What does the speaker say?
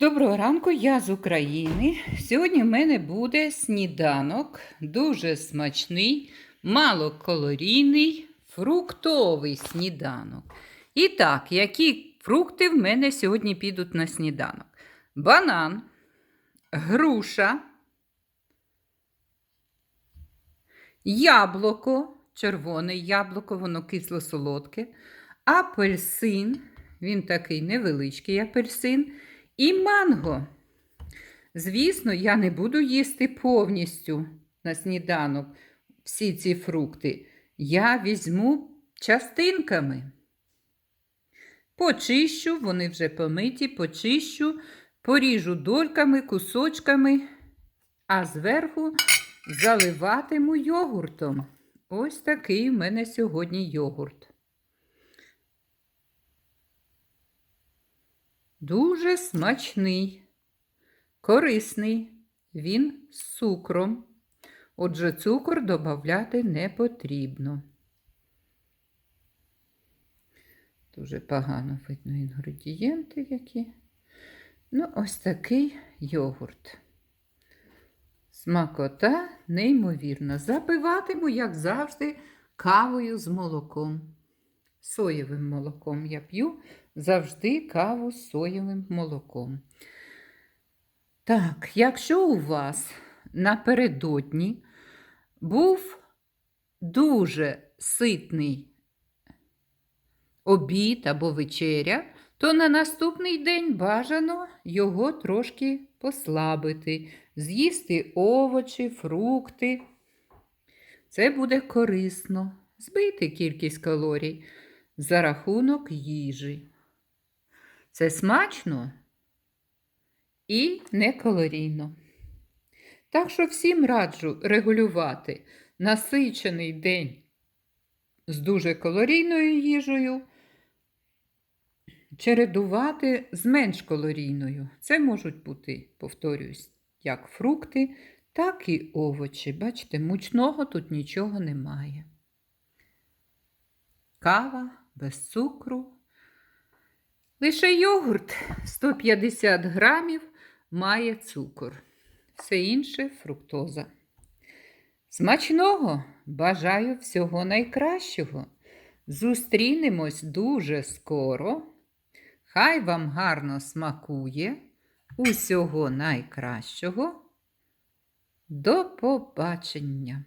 Доброго ранку, я з України. Сьогодні в мене буде сніданок, дуже смачний, малокалорійний, фруктовий сніданок. І так, які фрукти в мене сьогодні підуть на сніданок? Банан, груша, яблуко, червоне яблуко, воно кисло-солодке, апельсин, він такий невеличкий апельсин. І манго. Звісно, я не буду їсти повністю на сніданок всі ці фрукти. Я візьму частинками. Почищу, вони вже помиті, почищу, поріжу дольками, кусочками, а зверху заливатиму йогуртом. Ось такий в мене сьогодні йогурт. Дуже смачний, корисний, він з цукром. Отже, цукор додати не потрібно. Дуже погано видно інгредієнти які. Ну, ось такий йогурт. Смакота, неймовірна. Запиватиму, як завжди, кавою з молоком. Соєвим молоком я п'ю завжди каву з соєвим молоком. Так, якщо у вас напередодні був дуже ситний обід або вечеря, то на наступний день бажано його трошки послабити, з'їсти овочі, фрукти. Це буде корисно, збити кількість калорій за рахунок їжі. Це смачно і некалорійно. Так що всім раджу регулювати насичений день з дуже калорійною їжею, чередувати з менш калорійною. Це можуть бути, повторюсь, як фрукти, так і овочі. Бачите, мучного тут нічого немає. Кава без цукру. Лише йогурт 150 грамів має цукор, все інше фруктоза. Смачного бажаю всього найкращого. Зустрінемось дуже скоро. Хай вам гарно смакує. Усього найкращого. До побачення!